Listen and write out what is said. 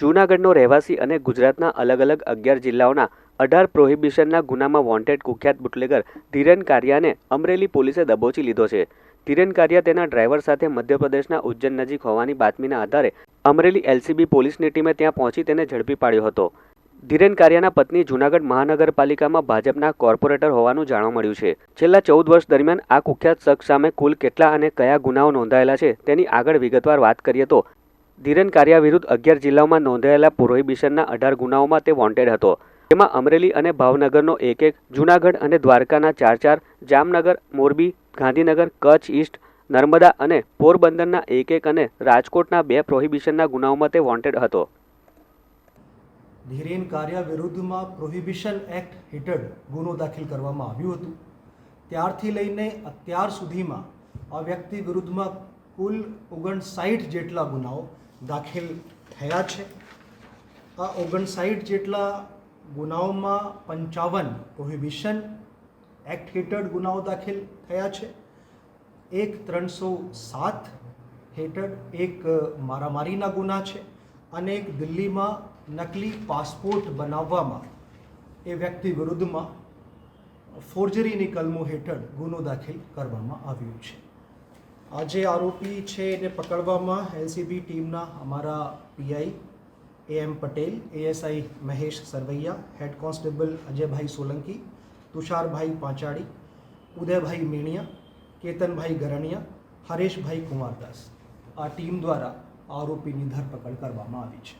જૂનાગઢનો રહેવાસી અને ગુજરાતના અલગ અલગ અગિયાર જિલ્લાઓના અઢાર પ્રોહિબિશનના ગુનામાં વોન્ટેડ કુખ્યાત બુટલેગર ધીરેન કારિયાને અમરેલી પોલીસે દબોચી લીધો છે. ધીરેન કારિયા તેના ડ્રાઈવર સાથે મધ્યપ્રદેશના ઉજ્જૈન નજીક હોવાની બાતમીના આધારે અમરેલી એલસીબી પોલીસની ટીમે ત્યાં પહોંચી તેને ઝડપી પાડ્યો હતો. ધીરેન કારિયાના પત્ની જૂનાગઢ મહાનગરપાલિકામાં ભાજપના કોર્પોરેટર હોવાનું જાણવા મળ્યું છે. છેલ્લા ચૌદ વર્ષ દરમિયાન આ કુખ્યાત શખ્સ સામે કુલ કેટલા અને કયા ગુનાઓ નોંધાયેલા છે તેની આગળ વિગતવાર વાત કરીએ તો ધીરેન કારિયા વિરુદ્ધ અગિયાર જિલ્લાઓમાં નોંધાયેલા પ્રોહિબિશનના અઢાર ગુનાઓમાં તે વોન્ટેડ હતો. તેમાં અમરેલી અને ભાવનગરનો એક એક, જૂનાગઢ અને દ્વારકાના ચાર ચાર, જામનગર, મોરબી, ગાંધીનગર, કચ્છ ઈસ્ટ, નર્મદા અને પોરબંદરના એક એક અને રાજકોટના બે પ્રોહિબિશનના ગુનાઓમાં તે વોન્ટેડ હતો. ધીરેન કારિયા વિરુદ્ધમાં પ્રોહિબિશન એક્ટ હેઠળ ગુનો દાખલ કરવામાં આવ્યો હતો. ત્યારથી લઈને અત્યાર સુધીમાં આ વ્યક્તિ વિરુદ્ધમાં કુલ ઓગણસાઠ જેટલા ગુનાઓ દાખલ થયા છે. આ ઓગણસાઠ જેટલા ગુનાઓમાં પંચાવન પ્રોહિબિશન એક્ટ હેઠળ ગુનાઓ દાખલ થયા છે. એક ત્રણસો સાત હેઠળ એક મારામારીના ગુના છે અને એક દિલ્હીમાં નકલી પાસપોર્ટ બનાવવામાં એ વ્યક્તિ વિરુદ્ધમાં ફોર્જરીની કલમો હેઠળ ગુનો દાખલ કરવામાં આવ્યો છે. આજે આરોપી છે એને પકડવામાં એલસીબી ટીમના અમારા PI A M Patel, ASI Mahesh Sarvaiya, head constable Ajaybhai Solanki, Tusharbhai Panchali, Udaybhai Miniya, Ketanbhai Garaniya, Hareshbhai Kumardas આ ટીમ દ્વારા આરોપીની ધરપકડ કરવામાં આવી છે.